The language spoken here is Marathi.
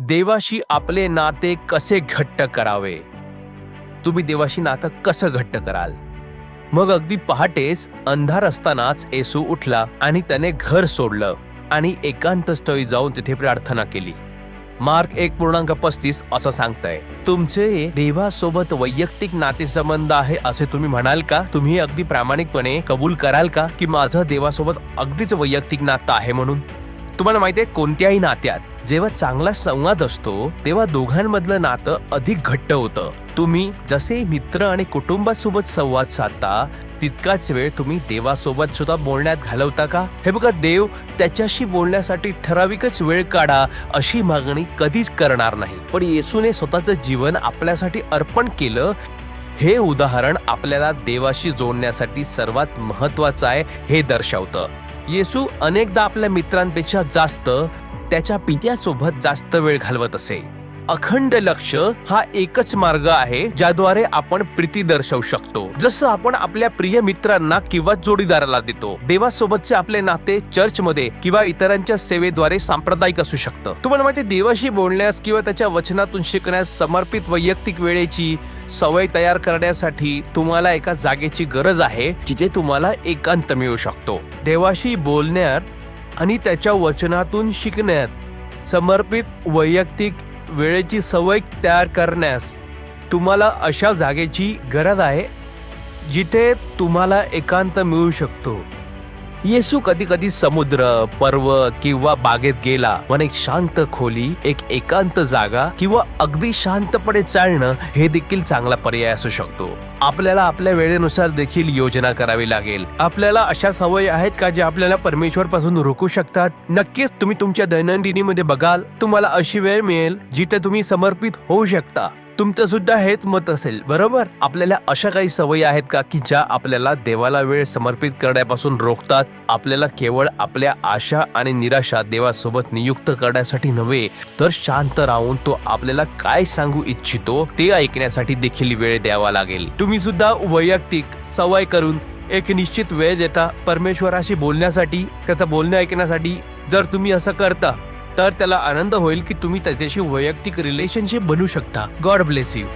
देवाशी आपले नाते कसे घट्ट करावे? तुम्ही देवाशी नातं कसं घट्ट कराल? मग अगदी पहाटेच अंधार असतानाच येसू उठला आणि त्याने घर सोडलं आणि एकांत स्थळी जाऊन तिथे प्रार्थना केली. मार्क एक पूर्णांक पस्तीस असं सांगताय तुमचे देवासोबत वैयक्तिक नातेसंबंध आहे असे तुम्ही म्हणाल का? तुम्ही अगदी प्रामाणिकपणे कबूल कराल का की माझं देवासोबत अगदीच वैयक्तिक नातं आहे म्हणून? तुम्हाला माहितीये कोणत्याही नात्यात जेव्हा चांगला संवाद असतो तेव्हा दोघांमधलं नातं अधिक घट्ट होतं. तुम्ही जसे मित्र आणि कुटुंबासोबत संवाद साधता तितकाच वेळ तुम्ही देवासोबत सुद्धा बोलण्यात घालवता का? हे बघा देव त्याच्याशी बोलण्यासाठी ठराविकच वेळ काढा अशी मागणी कधीच करणार नाही. पण येसूने स्वतःचं जीवन आपल्यासाठी अर्पण केलं हे उदाहरण आपल्याला देवाशी जोडण्यासाठी सर्वात महत्वाचं आहे हे दर्शवतं. येसू अनेकदा आपल्या मित्रांपेक्षा जास्त त्याच्या पित्यासोबत जास्त वेळ घालवत असे. अखंड लक्ष हा एकच मार्ग आहे ज्याद्वारे आपण प्रीती दर्शवू शकतो. जसं आपण आपल्या प्रिय मित्रांना किंवा जोडीदाराला देतो देवासोबतचे आपले नाते चर्चमध्ये किंवा इतरांच्या सेवेद्वारे सांप्रदायिक असू शकतं. तुम्हाला माहिती देवाशी बोलण्यास किंवा त्याच्या वचनातून शिकण्यास समर्पित वैयक्तिक वेळेची सवय तयार करण्यासाठी तुम्हाला एका जागेची गरज आहे जिथे तुम्हाला एकांत मिळू शकतो. देवाशी बोलण्यात आणि त्याच्या वचनातून शिकण्यात समर्पित वैयक्तिक वेळेची सवय तयार करण्यास तुम्हाला अशा जागेची गरज आहे जिथे तुम्हाला एकांत मिळू शकतो. येसू कधी कधी समुद्र पर्वत किंवा बागेत गेला. पण एक शांत खोली एक एकांत जागा किंवा अगदी शांतपणे चालणं हे देखील चांगला पर्याय असू शकतो. आपल्याला आपल्या वेळेनुसार देखील योजना करावी लागेल. आपल्याला अशा सवयी आहेत का ज्या आपल्याला परमेश्वर पासून रोखू शकतात? नक्कीच तुम्ही तुमच्या दैनंदिनीमध्ये बघाल. तुम्हाला अशी वेळ मिळेल जिथे तुम्ही समर्पित होऊ शकता. तुमचं सुद्धा हेच मत असेल बरोबर? आपल्याला अशा काही सवयी आहेत का की ज्या आपल्याला देवाला वेळ समर्पित करण्यापासून रोखतात? आपल्याला केवळ आपल्या आशा आणि निराशा देवासोबत नियुक्त करण्यासाठी नव्हे तर शांत राहून तो आपल्याला काय सांगू इच्छितो ते ऐकण्यासाठी देखील वेळ द्यावा लागेल. तुम्ही सुद्धा वैयक्तिक सवय करून एक निश्चित वेळ देता परमेश्वराशी बोलण्यासाठी त्याचं बोलणं ऐकण्यासाठी जर तुम्ही असं करता तर त्याला आनंद होईल की तुम्ही त्याच्याशी वैयक्तिक रिलेशनशिप बनू शकता. God bless you